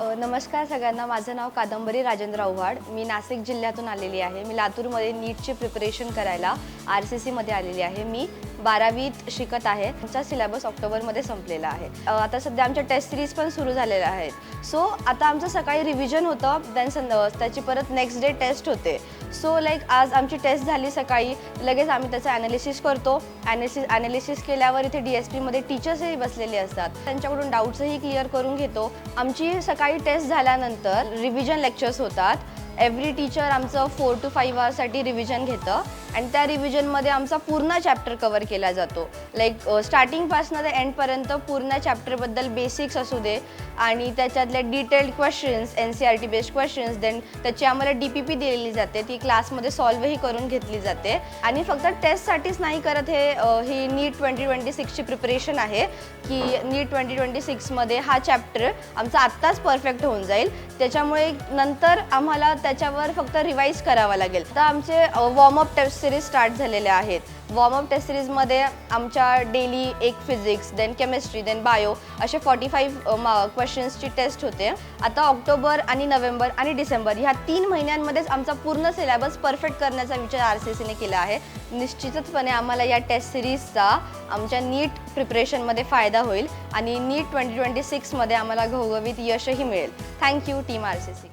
नमस्कार सगळ्यांना. माझं नाव कादंबरी राजेंद्र आव्हाड. मी नाशिक जिल्ह्यातून आलेली आहे. मी लातूरमध्ये नीटची प्रिपरेशन करायला आर सी सीमध्ये आलेली आहे. मी बारावीत शिकत आहे. आमचा सिलेबस ऑक्टोबरमध्ये संपलेला आहे. आता सध्या आमच्या टेस्ट सिरीज पण सुरू झालेल्या आहेत. सो आता आमचं सकाळी रिव्हिजन होतं देन संद त्याची परत नेक्स्ट डे टेस्ट होते. सो लाईक आज आमची टेस्ट झाली सकाळी. लगेच आम्ही त्याचं ॲनालिसिस करतो. ॲनालिसिस ॲनालिसिस केल्यावर इथे डी एस पीमध्ये टीचर्सही बसलेले असतात. त्यांच्याकडून डाऊट्सही क्लिअर करून घेतो. आमची सकाळी टेस्ट झाल्यानंतर रिव्हिजन लेक्चर्स होतात. एव्हरी टीचर आमचं फोर टू फाईव्ह आवर्ससाठी रिव्हिजन घेतं. आणि त्या रिव्हिजनमध्ये आमचा पूर्ण चॅप्टर कवर केला जातो. लाईक स्टार्टिंगपासून ते एंडपर्यंत पूर्ण चॅप्टरबद्दल बेसिक्स असू दे आणि त्याच्यातले detailed questions N C R T based questions then त्याची आम्हाला डी पी पी दिलेली जाते. ती क्लासमध्ये सॉल्वही करून घेतली जाते. आणि फक्त टेस्टसाठीच नाही करत हे ही नीट ट्वेंटी ट्वेंटी सिक्सची प्रिपरेशन आहे की नीट ट्वेंटी ट्वेंटी सिक्समध्ये हा चॅप्टर आमचा आत्ताच परफेक्ट होऊन जाईल. त्याच्यामुळे नंतर आम्हाला त्याच्यावर फक्त रिवाईज करावा लागेल. तर आमचे वॉर्मअप टेस्ट सिरीज स्टार्ट झालेले आहेत. वॉर्मअप टेस्ट सिरीजमध्ये आमच्या डेली एक physics then chemistry then bio असे फॉर्टी फाईव्ह क्वेश्चन्सची टेस्ट होते. आता ऑक्टोबर आणि नोव्हेंबर आणि डिसेंबर ह्या तीन महिन्यांमध्येच आमचा पूर्ण सिलेबस परफेक्ट करण्याचा विचार आर सी सीने केला आहे. निश्चितचपणे आम्हाला या टेस्ट सिरीजचा आमच्या नीट प्रिपरेशनमध्ये फायदा होईल आणि नीट ट्वेंटी ट्वेंटी सिक्समध्ये आम्हाला घवघवीत यशही मिळेल. Thank you team R C C